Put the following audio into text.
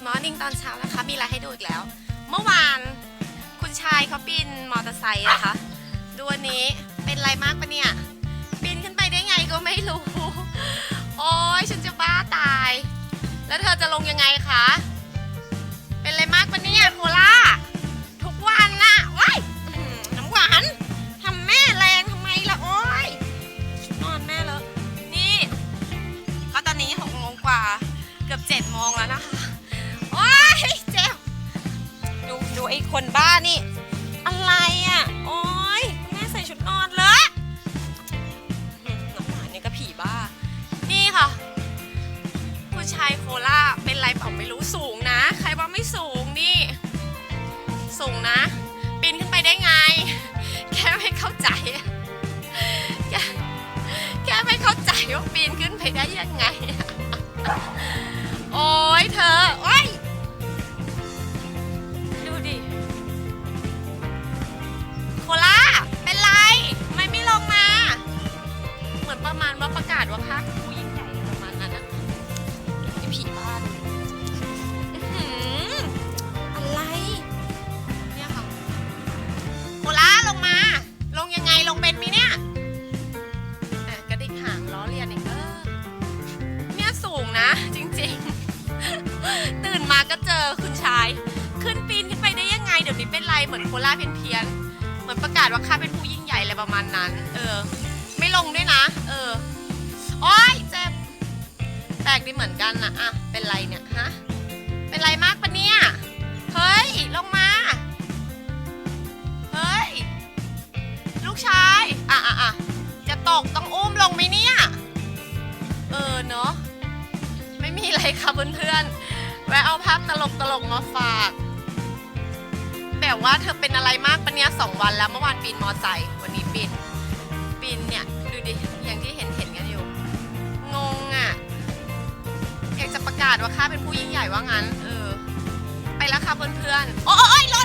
Good Morning ตอนเช้านะคะ มีอะไรให้ดูอีกแล้ว เมื่อวานคุณชายเขาปีนมอเตอร์ไซค์นะคะ ดูวันนี้เป็นไรมากปะเนี่ยปีนขึ้นไปได้ไงก็ไม่รู้ โอ้ยฉันจะบ้าตาย แล้วเธอจะลงยังไงคะ ไอ้คนบ้านี่ อะไรอะ โอ้ยแม่ใส่ชุดนอนเลยน้ำหวาเนี่ยก็ผีบ้า นี่ค่ะ ผู้ชายโคล่าเป็นไรเปล่าไม่รู้สูงนะ ใครว่าไม่สูงนี่ สูงนะ ปีนขึ้นไปได้ไง แค่ไม่เข้าใจ แค่แค่ไม่เข้าใจว่าปีนขึ้นไปได้ยังไง โอ้ยเธอ ว่าประกาศว่าค่าผู้ยิ่งใหญ่ประมาณนั้นนะไอผีบ้านอื้อหืออะไร เนี่ยค่ะโคล่าลงมา ลงยังไงลงเป็นไหมเนี่ยอะกระดิกหางล้อเลียนอีกเออเนี่ยสูงนะ จริงๆ ตื่นมาก็เจอคุณชาย ขึ้นปีนขึ้นไปได้ยังไง เดี๋ยวนี้เป็นไรเหมือนโคล่าเพี้ยนเพียนๆเหมือนประกาศว่าข้าเป็นผู้ยิ่งใหญ่อะไรประมาณนั้น เออ ไม่ลงด้วยนะ เออ โอ๊ยเจ็บ แปลกดีเหมือนกันนะอะ เป็นไรเนี่ยฮะ เป็นไรมากปะเนี่ย เฮ้ย ลงมา เฮ้ย ลูกชาย อะอะอะจะตกต้องอุ้มลงไหมเนี่ย เออเนาะ ไม่มีอะไรค่ะเพื่อนๆ แวะเอาภาพตลกตลกมาฝากแบบว่าเธอเป็นอะไรมากปะเนี่ยสองวันแล้วเมื่อวานปีนมอไซค์วันนี้ปีนปีนเนี่ยาศว่าข้าเป็นผู้ยิ่งใหญ่ว่างั้น เออ ไปแล้วค่ะเพื่อนๆโอ้ยล